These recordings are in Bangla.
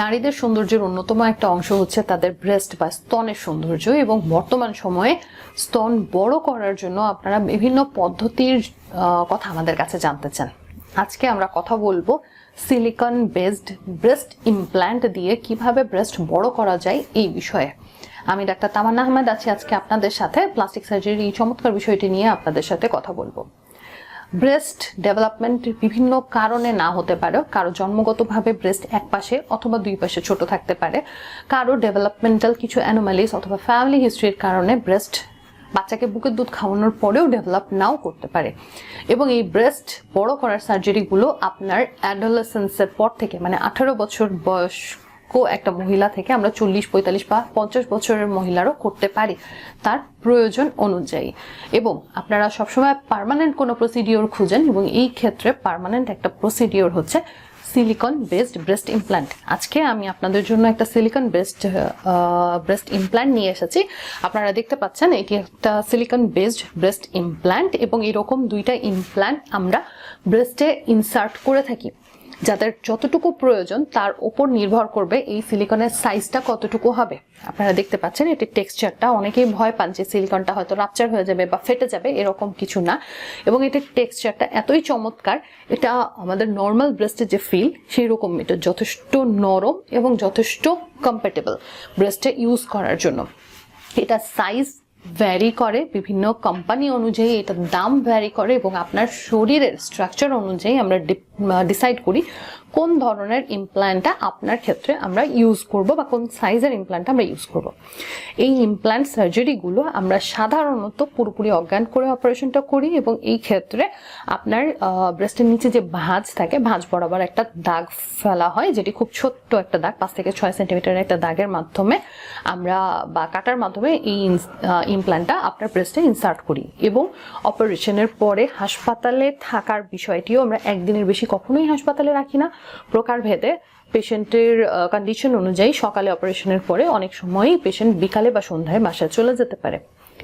নারীদের সৌন্দর্যের অন্যতম একটা অংশ হচ্ছে তাদের ব্রেস্ট বা স্তনের সৌন্দর্য এবং বর্তমান সময়ে স্তন বড় করার জন্য আপনারা বিভিন্ন পদ্ধতির কথা আমাদের কাছে জানতে চান। আজকে আমরা কথা বলব সিলিকন বেসড ব্রেস্ট ইমপ্ল্যান্ট দিয়ে কীভাবে ব্রেস্ট বড় করা যায় এই বিষয়ে। আমি ডাক্তার তামান্না আহমেদ আছি আজকে আপনাদের সাথে। প্লাস্টিক সার্জারির এই চমৎকার বিষয়টি নিয়ে আপনাদের সাথে কথা বলব। ব্রেস্ট ডেভেলপমেন্ট বিভিন্ন কারণে না হতে পারে। কারও জন্মগতভাবে ব্রেস্ট এক পাশে অথবা দুই পাশে ছোট থাকতে পারে। কারও ডেভেলপমেন্টাল কিছু অ্যানোমালিস অথবা ফ্যামিলি হিস্ট্রির কারণে ব্রেস্ট বাচ্চাকে বুকের দুধ খাওয়ানোর পরেও ডেভেলপ নাও করতে পারে। এবং এই ব্রেস্ট বড় করার সার্জারিগুলো আপনার অ্যাডোলেসেন্সের পর থেকে মানে আঠারো বছর বয়স্ক একটা মহিলা থেকে আমরা চল্লিশ, পঁয়তাল্লিশ বা পঞ্চাশ বছরের মহিলারও করতে পারি তার প্রয়োজন অনুযায়ী। এবং আপনারা সবসময় পার্মানেন্ট কোনো প্রসিডিওর খুঁজেন এবং এই ক্ষেত্রে পার্মানেন্ট একটা প্রসিডিওর হচ্ছে সিলিকন বেসড ব্রেস্ট ইমপ্ল্যান্ট আজকে আমি আপনাদের জন্য একটা সিলিকন বেসড ব্রেস্ট ইমপ্ল্যান্ট নিয়ে এসেছি। আপনারা দেখতে পাচ্ছেন এটি একটা সিলিকন বেসড ব্রেস্ট ইমপ্ল্যান্ট এবং এরকম দুইটা ইমপ্ল্যান্ট আমরা ব্রেস্টে ইনসার্ট করে থাকি। যাদের যতটুকু প্রয়োজন, তার উপর নির্ভর করবে এই সিলিকনের সাইজটা কতটুকু হবে। আপনারা দেখতে পাচ্ছেন, এটির টেক্সচারটা অনেকেই ভয় পান যে সিলিকনটা হয়তো রাপচার হয়ে যাবে বা ফেটে যাবে, এরকম কিছু না। এবং এটির টেক্সচারটা এতই চমৎকার, এটা আমাদের নর্মাল ব্রেস্টের যে ফিল সেই রকম এটা যথেষ্ট নরম এবং যথেষ্ট কম্পেটেবল ব্রেস্টে ইউজ করার জন্য। এটা সাইজ ভ্যারি করে, বিভিন্ন কোম্পানি অনুযায়ী এটার দাম ভ্যারি করে এবং আপনার শরীরের স্ট্রাকচার অনুযায়ী আমরা ডিসাইড করি কোন ধরনের ইমপ্ল্যান্টটা আপনার ক্ষেত্রে আমরা ইউজ করব বা কোন সাইজের ইমপ্ল্যান্ট আমরা ইউজ করব। এই ইমপ্ল্যান্ট সার্জারিগুলো আমরা সাধারণত পুরোপুরি অজ্ঞান করে অপারেশনটা করি এবং এই ক্ষেত্রে আপনার ব্রেস্টের নিচে যে ভাঁজ থাকে, ভাঁজ বরাবর একটা দাগ ফেলা হয়, যেটি খুব ছোট্ট একটা দাগ, পাঁচ থেকে ছয় সেন্টিমিটারের একটা দাগের মাধ্যমে আমরা বা কাটার মাধ্যমে এই ইমপ্ল্যান্টটা আপনার ব্রেস্টে ইনসার্ট করি এবং অপারেশনের পরে হাসপাতালে থাকার বিষয়টিও আমরা একদিনের বেশি কখনোই হাসপাতালে রাখি না। প্রকারভেদে পেশেন্টের কন্ডিশন অনুযায়ী সকালে অপারেশনের পরে অনেক সময়ই পেশেন্ট বিকালে বা সন্ধ্যায় বাসায় চলে যেতে পারে।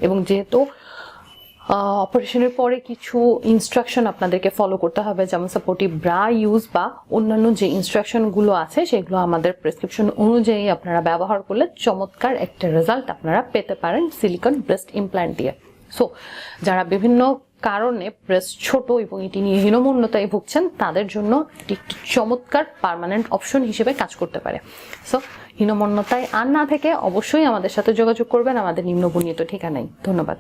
এবং যেহেতু অপারেশনের পরে কিছু ইনস্ট্রাকশন আপনাদেরকে ফলো করতে হবে, যেমন সাপোর্টিভ ব্রা ইউজ বা অন্যান্য যে ইনস্ট্রাকশনগুলো আছে, সেগুলো আমাদের প্রেসক্রিপশন অনুযায়ী আপনারা ব্যবহার করলে চমৎকার একটা রেজাল্ট আপনারা পেতে পারেন সিলিকন ব্রেস্ট ইমপ্ল্যান্ট দিয়ে। সো যারা বিভিন্ন কারণে প্রেস ছোট এবং এটি নিয়ে হীনমন্যতায় ভুগছেন, তাদের জন্য এটি একটি চমৎকার পারমানেন্ট অপশন হিসেবে কাজ করতে পারে। সো হীনমন্যতায় আর না থেকে অবশ্যই আমাদের সাথে যোগাযোগ করবেন, আমাদের নিম্নবর্ণিত ঠিকানায়। ধন্যবাদ।